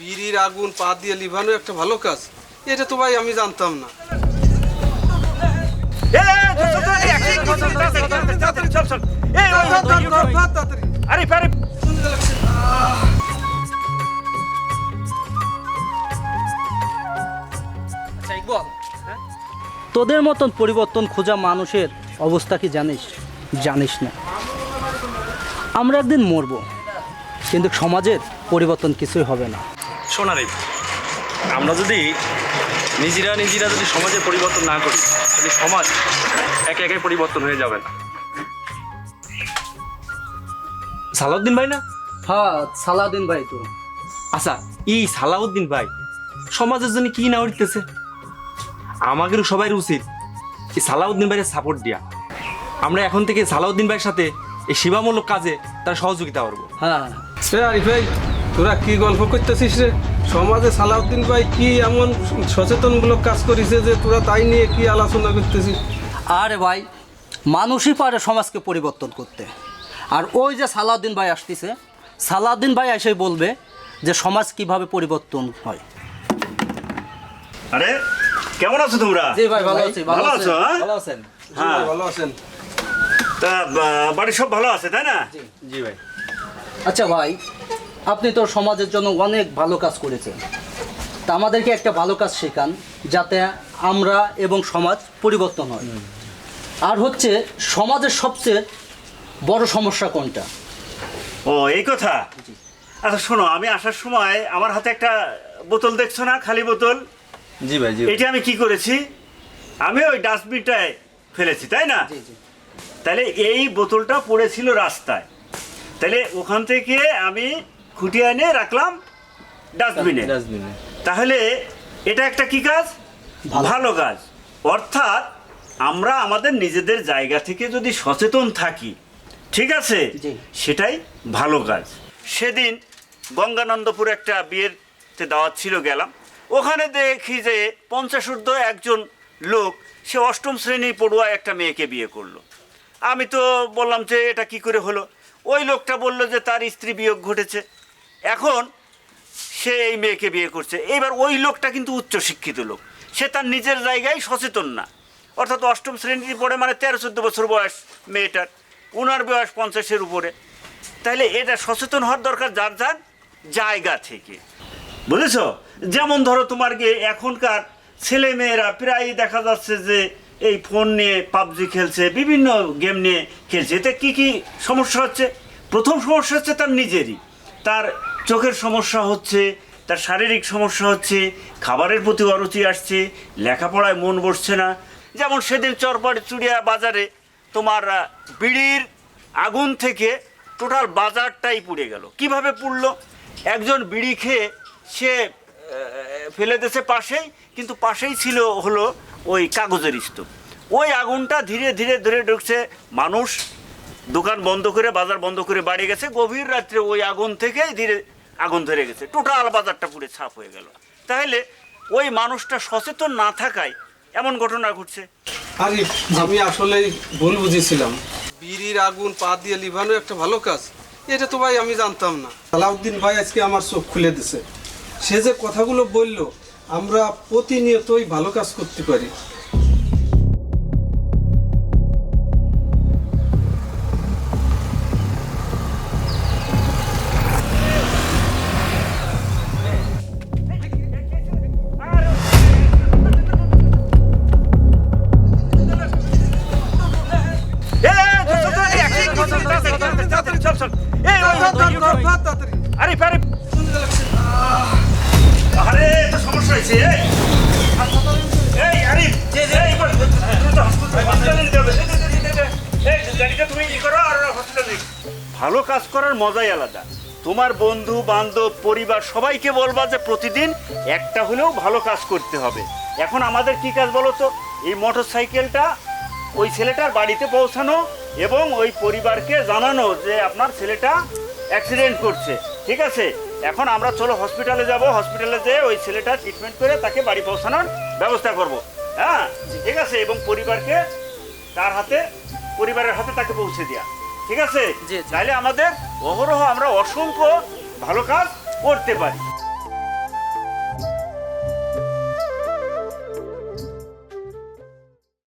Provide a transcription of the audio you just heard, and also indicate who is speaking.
Speaker 1: বিড়ির আগুন পা দিয়ে লিভানো একটা ভালো কাজ। এটা তো ভাই আমি জানতাম না।
Speaker 2: আরে আরে।
Speaker 3: আচ্ছা তোদের মতন পরিবর্তন খোঁজা মানুষের অবস্থা কি জানিস? জানিস না। আমরা একদিন মরব কিন্তু সমাজের পরিবর্তন কিছুই হবে না।
Speaker 2: শোনা রে আমরা যদি নিজেরা নিজেরা যদি সমাজের পরিবর্তন না করি তাহলে সমাজ একে একে পরিবর্তন হয়ে যাবে না। সালাউদ্দিন ভাই না?
Speaker 3: হ্যাঁ সালাউদ্দিন ভাই তো।
Speaker 2: আচ্ছা এই সালাউদ্দিন ভাই সমাজের জন্য কি না উঠতেছে আমাদেরও সবাই উচিত এই সালাউদ্দিন ভাইয়ের সাপোর্ট দিয়া। আমরা এখন থেকে সালাউদ্দিন ভাইয়ের সাথে এই সেবামূলক কাজে তার সহযোগিতা করব।
Speaker 3: হ্যাঁ।
Speaker 1: আরিফ ভাই তোরা কি গল্প করতেছিস রে? সমাজে সালাউদ্দিন ভাই কি এমন সচেতনমূলক কাজ করেছে যে তোরা তাই নিয়ে কি আলোচনা করতেছিস?
Speaker 3: আরে ভাই মানুষই পারে সমাজকে পরিবর্তন করতে। আর ওই যে সালাউদ্দিন ভাই আসতেছে সালাউদ্দিন ভাই এসে বলবে যে সমাজ কীভাবে পরিবর্তন হয়।
Speaker 4: আরে কেমন আছো তোমরা?
Speaker 3: জি ভাই ভালো আছি
Speaker 4: ভালো আছো হ্যাঁ?
Speaker 3: ভালো আছেন?
Speaker 4: হ্যাঁ।
Speaker 1: ভালো আছেন।
Speaker 4: তা বা- বাড়ির সব ভালো আছে তাই না?
Speaker 2: জি ভাই।
Speaker 3: আচ্ছা ভাই আপনি তো সমাজের জন্য অনেক ভালো কাজ করেছেন। তা আমাদেরকে একটা ভালো কাজ শেখান যাতে আমরা এবং সমাজ পরিবর্তন হয়। আর হচ্ছে সমাজের সবচেয়ে বড় সমস্যা কোনটা?
Speaker 4: ও এই কথা? আচ্ছা শোনো আমি আসার সময় আমার হাতে একটা বোতল দেখছ না? খালি বোতল?
Speaker 2: জি ভাই জি
Speaker 4: এটা আমি কি করেছি? আমি ওই ডাস্টবিনটায় ফেলেছি তাই না?
Speaker 3: জি জি।
Speaker 4: তাহলে এই বোতলটা পড়েছিল রাস্তায়। তাহলে ওখান থেকে আমি খুঁটিয়ে এনে রাখলাম ডাস্টবিনে। ডাস্টবিনে। তাহলে এটা একটা কি কাজ?
Speaker 3: ভালো।
Speaker 4: কাজ। অর্থাৎ আমরা আমাদের নিজেদের জায়গা থেকে যদি সচেতন থাকি ঠিক আছে? সেটাই ভালো কাজ। সেদিন গঙ্গানন্দপুর একটা বিয়েরতে দাওয়াত ছিল গেলাম। ওখানে দেখি যে পঞ্চাশ ঊর্ধ্ব একজন লোক সে অষ্টম শ্রেণি পড়ুয়া একটা মেয়েকে বিয়ে করল। আমি তো বললাম যে এটা কি করে হলো? ওই লোকটা বলল যে তার স্ত্রী বিয়োগ ঘটেছে। এখন সে এই মেয়েকে বিয়ে করছে। এবার ওই লোকটা কিন্তু উচ্চশিক্ষিত লোক। সে তার নিজের জায়গায় সচেতন না। অর্থাৎ অষ্টম শ্রেণীতে পড়ে মানে তেরো, চোদ্দ বছর বয়স মেয়েটার। উনার বয়স পঞ্চাশের উপরে। তাহলে এটা সচেতন হওয়ার দরকার যার যার জায়গা থেকে। বুঝেছ? যেমন ধরো তোমার গিয়ে এখনকার ছেলে মেয়েরা প্রায়ই দেখা যাচ্ছে যে এই ফোন নিয়ে পাবজি খেলছে, বিভিন্ন গেম নিয়ে খেলছে। এতে কি কি সমস্যা হচ্ছে? প্রথম সমস্যা হচ্ছে তার নিজেরই। তার চোখের সমস্যা হচ্ছে, তার শারীরিক সমস্যা হচ্ছে, খাবারের প্রতি অরুচি আসছে, লেখাপড়ায় মন বসছে না। যেমন সেদিন চরপাড়ি চুড়িয়া বাজারে তোমার বিড়ির আগুন থেকে টোটাল বাজারটাই পুড়ে গেল। কীভাবে পুড়লো? একজন বিড়ি খেয়ে সে ফেলে দিয়েছে পাশেই, কিন্তু পাশেই ছিল হলো ওই কাগজের স্তূপ। ওই আগুনটা ধীরে ধীরে ধীরে ঢুকছে মানুষ দোকান বন্ধ করে বাজার বন্ধ করে বাড়ি গেছে। গভীর রাত্রে ওই আগুন থেকেই ধীরে আগুন ধরে গেছে। টোটাল বাজারটা পুড়ে ছাপ হয়ে গেল। তাহলে ওই মানুষটা সচেতন না থাকায় এমন ঘটনা ঘটছে।
Speaker 1: আরিফ আমি আসলেই ভুল বুঝেছিলাম। বিড়ির আগুন পা দিয়ে লিভানো একটা ভালো কাজ। এটা তো ভাই আমি জানতাম না। সালাউদ্দিন ভাই আজকে আমার চোখ খুলে দিছে। সে যে কথাগুলো বলল আমরা প্রতিনিয়তই ভালো কাজ করতে পারি।
Speaker 4: ভালো কাজ করার মজাই আলাদা। তোমার বন্ধু, বান্ধব, পরিবার সবাইকে বলবা যে প্রতিদিন একটা হলেও ভালো কাজ করতে হবে। এখন আমাদের কি কাজ বলো তো? এই মোটর সাইকেলটা ওই ছেলেটার বাড়িতে পৌঁছানো এবং ওই পরিবারকে জানানো যে আপনার ছেলেটা অ্যাক্সিডেন্ট করছে। ঠিক আছে? এখন আমরা চলো হসপিটালে যাব। হসপিটালে যেয়ে ওই ছেলেটা ট্রিটমেন্ট করে তাকে বাড়ি পৌঁছানোর ব্যবস্থা করব। হ্যাঁ? ঠিক আছে? এবং পরিবারকে তার হাতে পরিবারের হাতে তাকে পৌঁছে দেওয়া ঠিক আছে। তাহলে আমাদের অহরহ আমরা অসংখ্য ভালো কাজ করতে পারি।